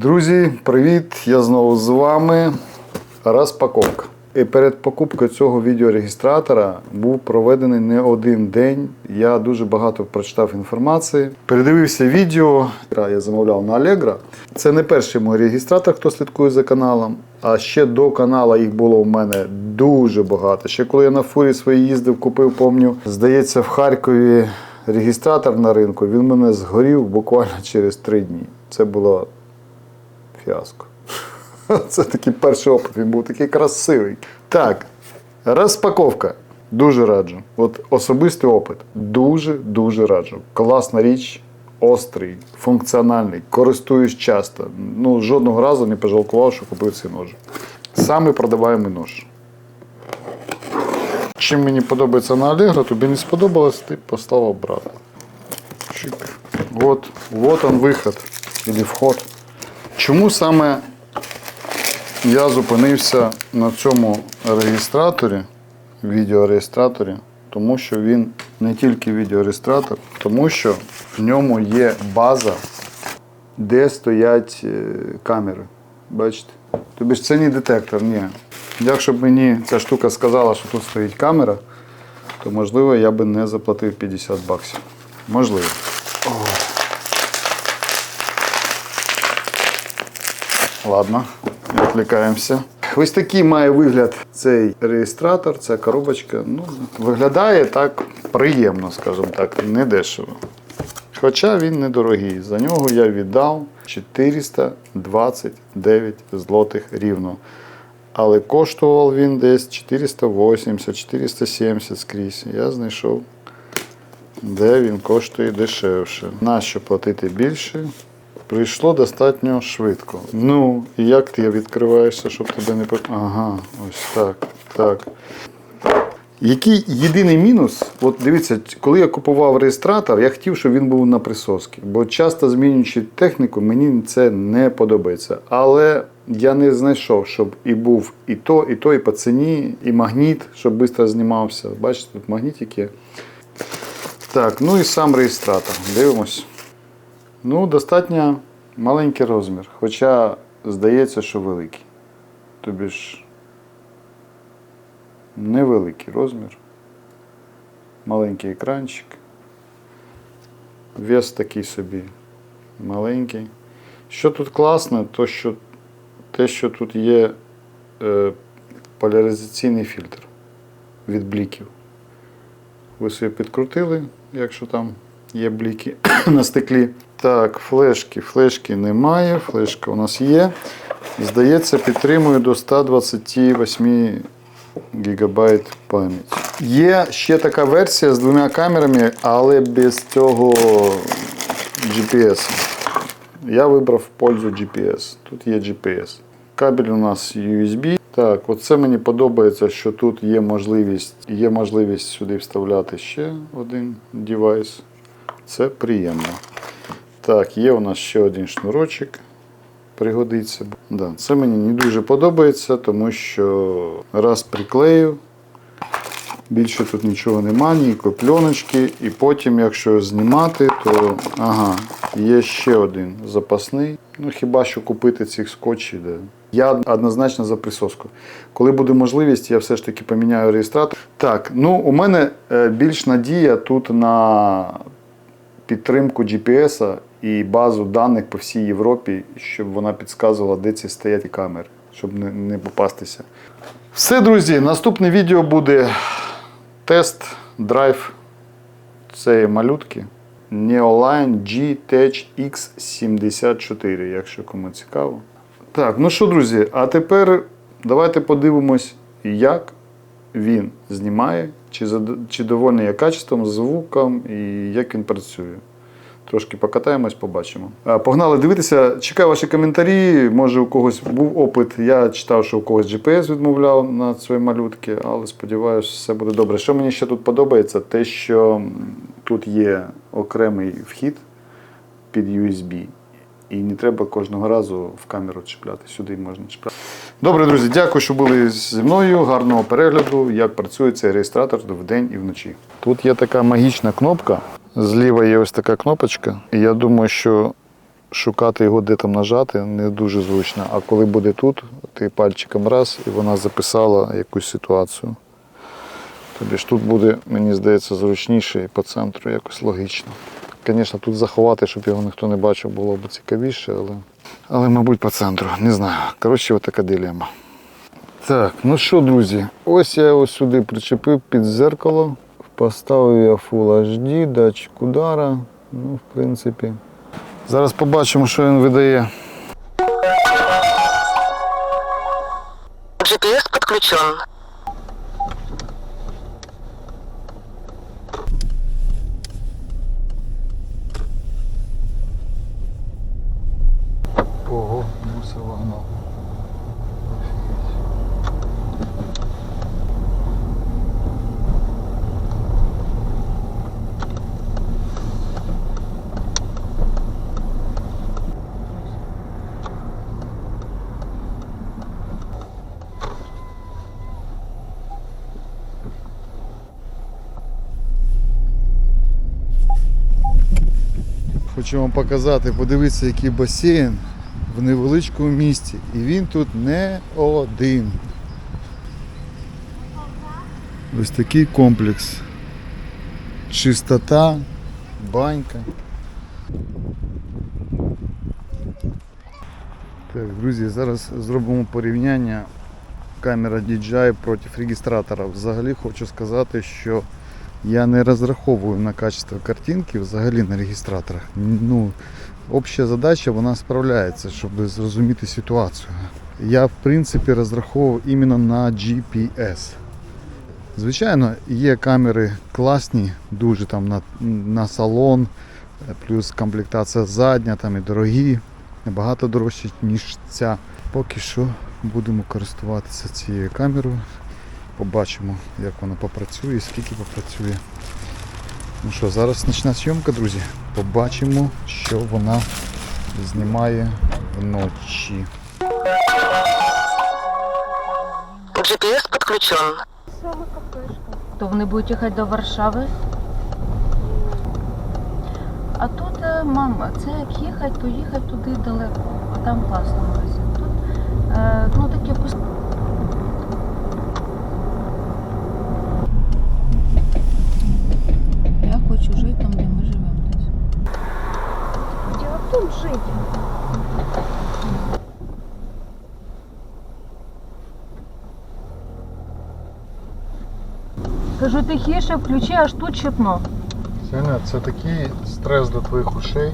Друзі, привіт! Я знову з вами. Розпаковка. І перед покупкою цього відеорегістратора був проведений не один день. Я дуже багато прочитав інформації. Передивився відео. Я замовляв на Allegro. Це не перший мій регістратор, хто слідкує за каналом. А ще до каналу їх було у мене дуже багато. Ще коли я на фурі своїй їздив, купив, помню, здається, в Харкові регістратор на ринку. Він мене згорів буквально через три дні. Це було фіаско. Це такий перший опит, він був такий красивий. Так, розпаковка. Дуже раджу. От особистий опит. Дуже-дуже раджу. Класна річ, острий, функціональний, користуюсь часто. Ну, жодного разу не пожалкував, що купив цей нож. Самий продаваємий нож. Чим мені подобається на Allegro, тобі не сподобалось, ти поставив обратно. Чик. Вот он виход. Или вход. Чому саме я зупинився на цьому реєстраторі, відеореєстраторі, тому що він не тільки відеореєстратор, тому що в ньому є база, де стоять е, камери. Бачите? Тобі ж це не детектор, ні. Якщо б мені ця штука сказала, що тут стоїть камера, то можливо я би не заплатив 50 баксів. Можливо. Ладно, не відвлікаємося. Ось такий має вигляд цей реєстратор, ця коробочка. Ну, виглядає так приємно, скажімо так, не дешево. Хоча він недорогий. За нього я віддав 429 злотих рівно. Але коштував він десь 480-470 скрізь. Я знайшов, де він коштує дешевше. Нащо платити більше? Прийшло достатньо швидко. Ну, як ти відкриваєшся, щоб тебе не Ага, ось так. так. Який єдиний мінус, от дивіться, коли я купував реєстратор, я хотів, щоб він був на присоски. Бо часто змінюючи техніку, мені це не подобається. Але я не знайшов, щоб і був і то, і то, і по ціні, і магніт, щоб швидко знімався. Бачите, тут магнітик. Так, ну і сам реєстратор. Дивимось. Ну, достатньо маленький розмір, хоча здається, що великий. Тобі ж невеликий розмір. Маленький екранчик. Вес такий собі маленький. Що тут класно, то що те, що тут є е, поляризаційний фільтр від бліків. Ви собі підкрутили, якщо там є бліки на стеклі. Так, флешки. Флешки немає. Флешка у нас є. Здається, підтримує до 128 гігабайт пам'яті. Є ще така версія з двома камерами, але без цього GPS. Я вибрав в пользу GPS. Тут є GPS. Кабель у нас USB. Так, оце мені подобається, що тут є можливість, є можливість сюди вставляти ще один девайс. Це приємно. Так, є у нас ще один шнурочок. Пригодиться. Да, це мені не дуже подобається, тому що раз приклею, більше тут нічого нема, ніякої пленочки. І потім, якщо знімати, то ага, є ще один запасний. Ну хіба що купити цих скотчів. Де. Я однозначно за присоску. Коли буде можливість, я все ж таки поміняю реєстратор. Так, ну у мене е, більш надія тут на підтримку GPS і базу даних по всій Європі, щоб вона підказувала, де ці стоять камери, щоб не, не попастися. Все, друзі, наступне відео буде тест драйв цієї малютки. Neoline G-Tech X74, якщо кому цікаво. Так, ну що, друзі, а тепер давайте подивимось, як він знімає, чи, чи довольний я качеством, звуком і як він працює. Трошки покатаємось, побачимо. Погнали дивитися. Чекаю ваші коментарі. Може, у когось був опит. Я читав, що у когось GPS відмовляв на свої малютки, але сподіваюся, все буде добре. Що мені ще тут подобається, те, що тут є окремий вхід під USB. І не треба кожного разу в камеру чіпляти. Сюди можна чіпляти. Добре, друзі, дякую, що були зі мною. Гарного перегляду, як працює цей реєстратор вдень і вночі. Тут є така магічна кнопка. Зліва є ось така кнопочка. І я думаю, що шукати його де там нажати не дуже зручно. А коли буде тут, ти пальчиком раз і вона записала якусь ситуацію. Тобі ж тут буде, мені здається, зручніше і по центру якось логічно. Звісно, тут заховати, щоб його ніхто не бачив, було б цікавіше, але, але мабуть, по центру. Не знаю. Коротше, отака дилема. Так, ну що, друзі, ось я ось сюди причепив під зеркало. Поставив я Full HD, датчик удара. Ну, в принципі. Зараз побачимо, що він видає. GPS подключен. Мусив вогнав. Хочу вам показати, подивіться, який басейн в невеличкому місті. І він тут не один. Ось такий комплекс. Чистота, банька. Так, друзі, зараз зробимо порівняння камера DJI проти реєстратора. Взагалі хочу сказати, що я не розраховую на качество картинки взагалі на реєстраторах. Ну, обща задача вона справляється, щоб зрозуміти ситуацію. Я в принципі розраховував іменно на GPS. Звичайно, є камери класні, дуже там на, на салон, плюс комплектація задня, там і дорогі, набагато дорожчі, ніж ця. Поки що будемо користуватися цією камерою. Побачимо, як вона попрацює, скільки попрацює. Ну що, зараз нічна зйомка, друзі. Побачимо, що вона знімає вночі. GPS подключен. То вони будуть їхати до Варшави. А тут, е, мама, це як їхати, то їхати туди далеко. А там класно. Тут е, ну таке пус- Я хочу жити там, де ми живемо. Дело в том жить. Кажу, тихіше, включи, аж тут чутно. Сеня, це такий стрес до твоїх ушей.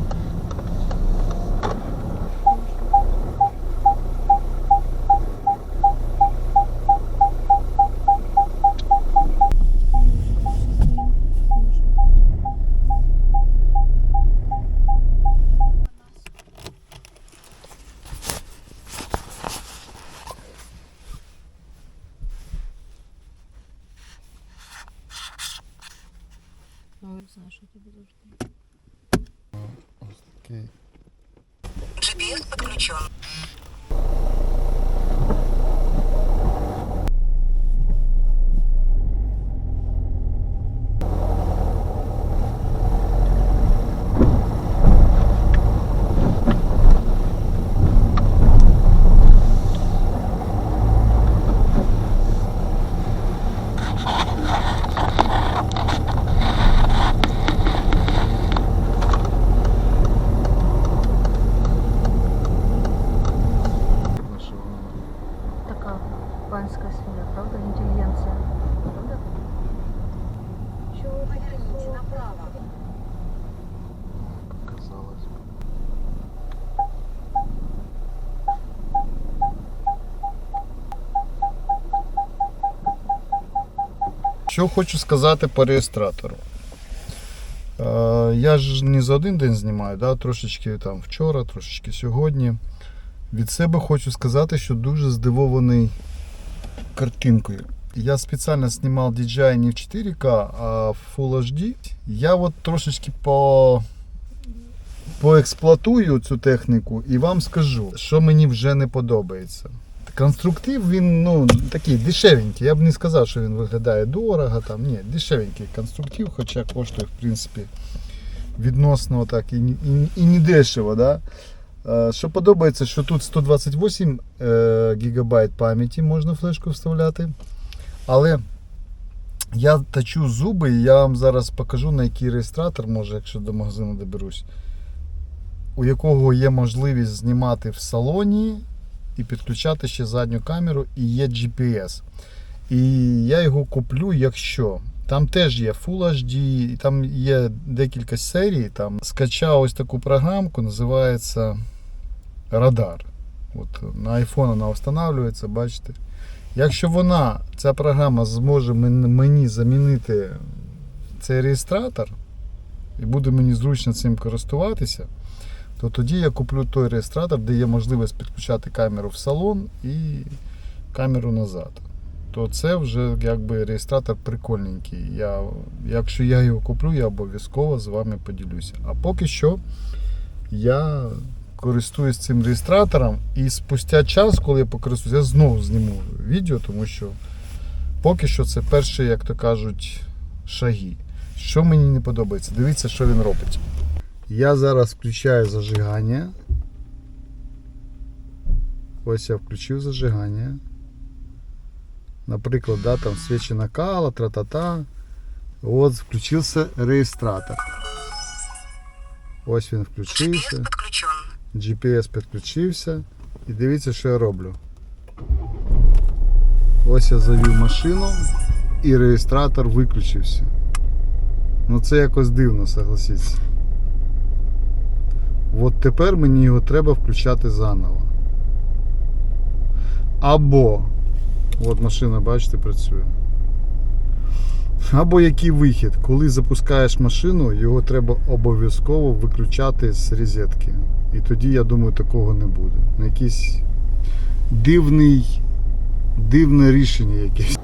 Такий. GPS подключен. Наша вона. Така панська сім'я, правда? Інтелігенція. Правда? Поверните направо. Казалось. Що хочу сказати по реєстратору. Е, я ж не за один день знімаю, да? трошечки там вчора, трошечки сьогодні. Від себе хочу сказати, що дуже здивований картинкою. Я спеціально знімав DJI не в 4К, а в Full HD. Я от трошечки по поексплуатую цю техніку і вам скажу, що мені вже не подобається. Конструктив він ну, такий дешевенький. Я б не сказав, що він виглядає дорого. Там. Ні, дешевенький конструктив, хоча коштує в принципі відносно так і, і, і не дешево. Да? Е, Що подобається, що тут 128 е, ГБ пам'яті можна флешку вставляти. Але я точу зуби, і я вам зараз покажу, на який реєстратор, може, якщо до магазину доберусь, у якого є можливість знімати в салоні і підключати ще задню камеру, і є GPS. І я його куплю, якщо. Там теж є Full HD, і там є декілька серій. Там скачав ось таку програмку, називається Радар. От на iPhone вона встановлюється, бачите. Якщо вона, ця програма зможе мені замінити цей реєстратор, і буде мені зручно цим користуватися, то тоді я куплю той реєстратор, де є можливість підключати камеру в салон і камеру назад. То це вже якби реєстратор прикольненький. Я, якщо я його куплю, я обов'язково з вами поділюся. А поки що я користуюсь цим реєстратором і спустя час, коли я покористуюсь, я знову зніму відео, тому що поки що це перші, як то кажуть, шаги. Що мені не подобається, дивіться, що він робить. Я зараз включаю зажигання. Ось я включив зажигання. Наприклад, да, там свічі накала, тра-та-та. От включився реєстратор. Ось він включився. GPS підключився. І дивіться, що я роблю. Ось я завів машину і реєстратор виключився. Ну це якось дивно, согласіться. От тепер мені його треба включати заново. Або, от машина, бачите, працює. Або який вихід. Коли запускаєш машину, його треба обов'язково виключати з розетки. І тоді, я думаю, такого не буде. Ну, якийсь дивний, дивне рішення якесь.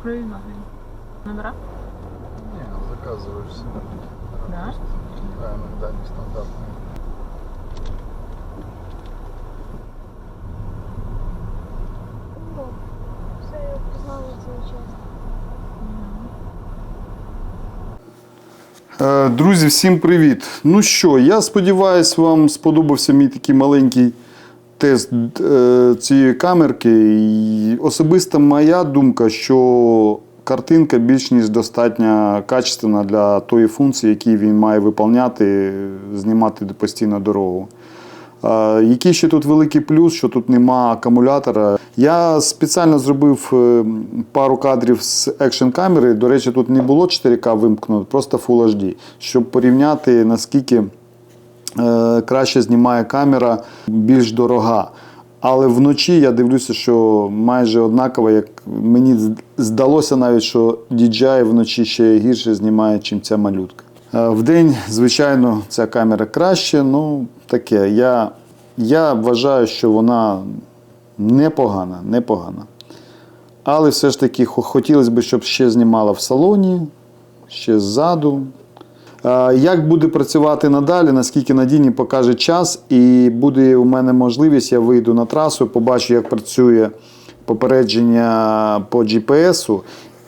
Україна. Номера? Ні, заказуєш. Да? Дані стандартні. Ну, все я пізнала цей час. Е, Друзі, всім привіт! Ну що, я сподіваюся, вам сподобався мій такий маленький тест е, цієї камерки. І особиста моя думка, що картинка більш ніж достатньо качественна для тої функції, які він має виконувати, знімати постійно дорогу. Який ще тут великий плюс, що тут нема акумулятора. Я спеціально зробив е, пару кадрів з екшн камери. До речі, тут не було 4К вимкнуто, просто Full HD, щоб порівняти наскільки е, краще знімає камера, більш дорога. Але вночі я дивлюся, що майже однаково, як мені здалося навіть, що DJI вночі ще гірше знімає, ніж ця малютка. Е, Вдень, звичайно, ця камера краще, ну таке. Я, я вважаю, що вона непогана, непогана. Але все ж таки хотілося б, щоб ще знімала в салоні, ще ззаду. Як буде працювати надалі, наскільки надійні покаже час, і буде у мене можливість, я вийду на трасу, побачу, як працює попередження по GPS.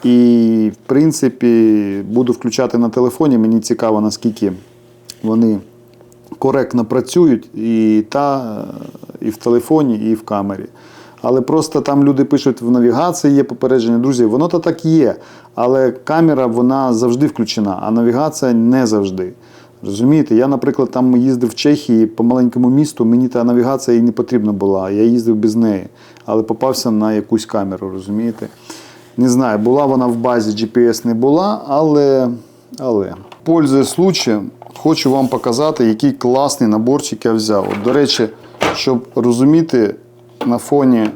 І, в принципі, буду включати на телефоні. Мені цікаво, наскільки вони коректно працюють і, та, і в телефоні, і в камері. Але просто там люди пишуть, в навігації є попередження. Друзі, воно то так є. Але камера вона завжди включена, а навігація не завжди. Розумієте, я, наприклад, там їздив в Чехії по маленькому місту, мені та навігація і не потрібна була. Я їздив без неї, але попався на якусь камеру, розумієте? Не знаю, була вона в базі GPS не була, але. але. Пользуясь случаєм, хочу вам показати, який класний наборчик я взяв. От, до речі, щоб розуміти на фоні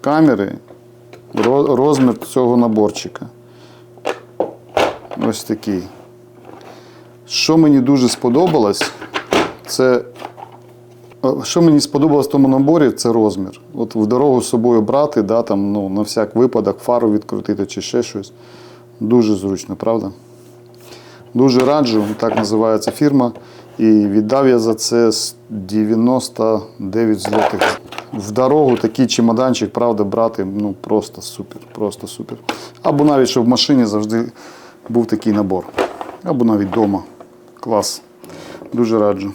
камери розмір цього наборчика. Ось такий. Що мені дуже сподобалось, це. е, Що мені сподобалось в тому наборі, це розмір. От в дорогу з собою брати, да, там, ну, на всяк випадок фару відкрутити чи ще щось. Дуже зручно, правда? Дуже раджу, так називається фірма. І віддав я за це с- 99 злотих. В дорогу такий чемоданчик, правда, брати ну просто супер, просто супер. Або навіть щоб в машині завжди був такий набор. Або навіть вдома. Клас. Дуже раджу.